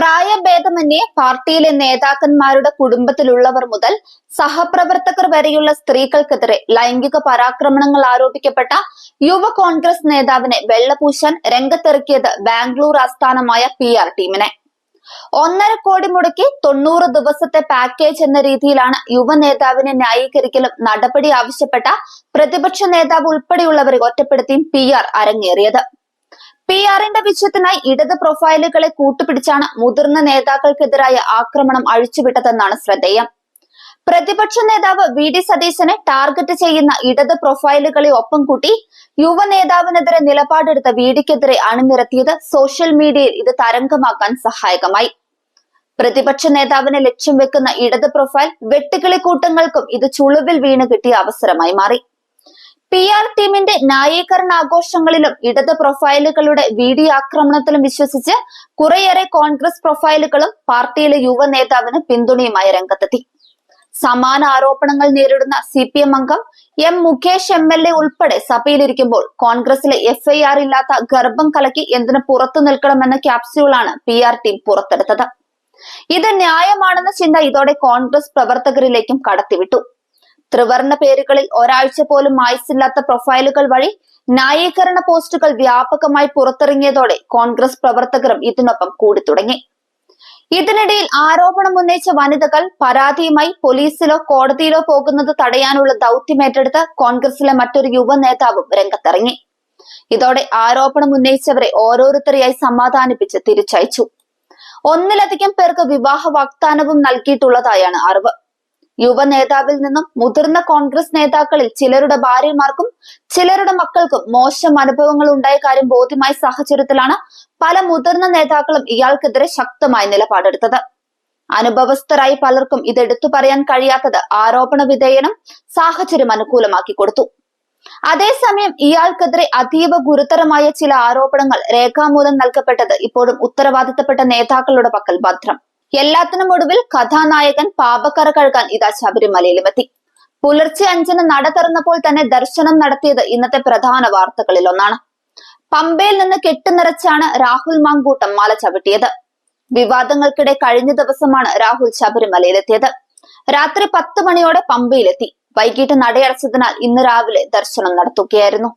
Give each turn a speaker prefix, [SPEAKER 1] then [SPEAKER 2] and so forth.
[SPEAKER 1] പ്രായഭേദമന്യേ പാർട്ടിയിലെ നേതാക്കന്മാരുടെ കുടുംബത്തിലുള്ളവർ മുതൽ സഹപ്രവർത്തകർ വരെയുള്ള സ്ത്രീകൾക്കെതിരെ ലൈംഗിക പരാക്രമണങ്ങൾ ആരോപിക്കപ്പെട്ട യുവ കോൺഗ്രസ് നേതാവിനെ വെള്ളപൂശാൻ രംഗത്തിറക്കിയത് ബാംഗ്ലൂർ ആസ്ഥാനമായ പി ആർ ടീമിനെ. ഒന്നര കോടി മുടക്കി തൊണ്ണൂറ് ദിവസത്തെ പാക്കേജ് എന്ന രീതിയിലാണ് യുവ നേതാവിനെ ന്യായീകരിക്കലും നടപടി ആവശ്യപ്പെട്ട പ്രതിപക്ഷ നേതാവ് ഉൾപ്പെടെയുള്ളവരെ ഒറ്റപ്പെടുത്തിയും പി ആർ അരങ്ങേറിയത്. പി ആറിന്റെ വിജയത്തിനായി ഇടത് പ്രൊഫൈലുകളെ കൂട്ടുപിടിച്ചാണ് മുതിർന്ന നേതാക്കൾക്കെതിരായ ആക്രമണം അഴിച്ചുവിട്ടതെന്നാണ് ശ്രദ്ധേയം. പ്രതിപക്ഷ നേതാവ് വി ഡി സതീശനെ ടാർഗറ്റ് ചെയ്യുന്ന ഇടത് പ്രൊഫൈലുകളെ ഒപ്പം കൂട്ടി യുവ നേതാവിനെതിരെ നിലപാടെടുത്ത വി ഡിക്കെതിരെ അണിനിരത്തിയത് സോഷ്യൽ മീഡിയയിൽ ഇത് തരംഗമാക്കാൻ സഹായകമായി. പ്രതിപക്ഷ നേതാവിനെ ലക്ഷ്യം വെക്കുന്ന ഇടത് പ്രൊഫൈൽ വെട്ടുകിളിക്കൂട്ടങ്ങൾക്കും ഇത് ചുളിവിൽ വീണ് കിട്ടിയ അവസരമായി മാറി. പി ആർ ടീമിന്റെ ന്യായീകരണ ആഘോഷങ്ങളിലും ഇടത് പ്രൊഫൈലുകളുടെ വീഡിയോ ആക്രമണത്തിലും വിശ്വസിച്ച് കുറേയേറെ കോൺഗ്രസ് പ്രൊഫൈലുകളും പാർട്ടിയിലെ യുവ നേതാവിന് പിന്തുണയുമായി രംഗത്തെത്തി. സമാന ആരോപണങ്ങൾ നേരിടുന്ന സി പി എം അംഗം M Mukesh M L A ഉൾപ്പെടെ സഭയിലിരിക്കുമ്പോൾ കോൺഗ്രസിലെ എഫ് ഐ ആർ ഇല്ലാത്ത ഗർഭം കലക്കി എന്തിന് പുറത്തു നിൽക്കണമെന്ന ക്യാപ്സ്യൂളാണ് പി ആർ ടീം പുറത്തെടുത്തത്. ഇത് ന്യായമാണെന്ന ചിന്ത ഇതോടെ കോൺഗ്രസ് പ്രവർത്തകരിലേക്കും കടത്തിവിട്ടു. ത്രിവർണ പേരുകളിൽ ഒരാഴ്ച പോലും ആയുസില്ലാത്ത പ്രൊഫൈലുകൾ വഴി ന്യായീകരണ പോസ്റ്റുകൾ വ്യാപകമായി പുറത്തിറങ്ങിയതോടെ കോൺഗ്രസ് പ്രവർത്തകരും ഇതിനൊപ്പം കൂടി തുടങ്ങി. ഇതിനിടയിൽ ആരോപണം ഉന്നയിച്ച വനിതകൾ പരാതിയുമായി പോലീസിലോ കോടതിയിലോ പോകുന്നത് തടയാനുള്ള ദൗത്യമേറ്റെടുത്ത് കോൺഗ്രസിലെ മറ്റൊരു യുവ നേതാവും രംഗത്തിറങ്ങി. ഇതോടെ ആരോപണം ഉന്നയിച്ചവരെ ഓരോരുത്തരെയായി സമാധാനിപ്പിച്ച് തിരിച്ചയച്ചു. ഒന്നിലധികം പേർക്ക് വിവാഹ വാഗ്ദാനവും നൽകിയിട്ടുള്ളതായാണ് അറിവ്. യുവ നേതാവിൽ നിന്നും മുതിർന്ന കോൺഗ്രസ് നേതാക്കളിൽ ചിലരുടെ ഭാര്യമാർക്കും ചിലരുടെ മക്കൾക്കും മോശം അനുഭവങ്ങൾ ഉണ്ടായ കാര്യം ബോധ്യമായ സാഹചര്യത്തിലാണ് പല മുതിർന്ന നേതാക്കളും ഇയാൾക്കെതിരെ ശക്തമായ നിലപാടെടുത്തത്. അനുഭവസ്ഥരായി പലർക്കും ഇത് എടുത്തു പറയാൻ കഴിയാത്തത് ആരോപണ വിധേയനം സാഹചര്യം അനുകൂലമാക്കി കൊടുത്തു. അതേസമയം ഇയാൾക്കെതിരെ അതീവ ഗുരുതരമായ ചില ആരോപണങ്ങൾ രേഖാമൂലം നൽകപ്പെട്ടത് ഇപ്പോഴും ഉത്തരവാദിത്തപ്പെട്ട നേതാക്കളുടെ പക്കൽ ഭദ്രം. എല്ലാത്തിനും ഒടുവിൽ കഥാനായകൻ പാപക്കറ കഴുകാൻ ഇതാ ശബരിമലയിലുമെത്തി പുലർച്ചെ അഞ്ചിന് നട തുറന്നപ്പോൾ തന്നെ ദർശനം നടത്തിയത് ഇന്നത്തെ പ്രധാന വാർത്തകളിൽ ഒന്നാണ്. പമ്പയിൽ നിന്ന് കെട്ടുനിറച്ചാണ് രാഹുൽ മാങ്കൂട്ടം മാല ചവിട്ടിയത്. വിവാദങ്ങൾക്കിടെ കഴിഞ്ഞ ദിവസമാണ് രാഹുൽ ശബരിമലയിലെത്തിയത്. രാത്രി പത്ത് മണിയോടെ പമ്പയിലെത്തി. വൈകിട്ട് നടയടച്ചതിനാൽ ഇന്ന് രാവിലെ ദർശനം നടത്തുകയായിരുന്നു.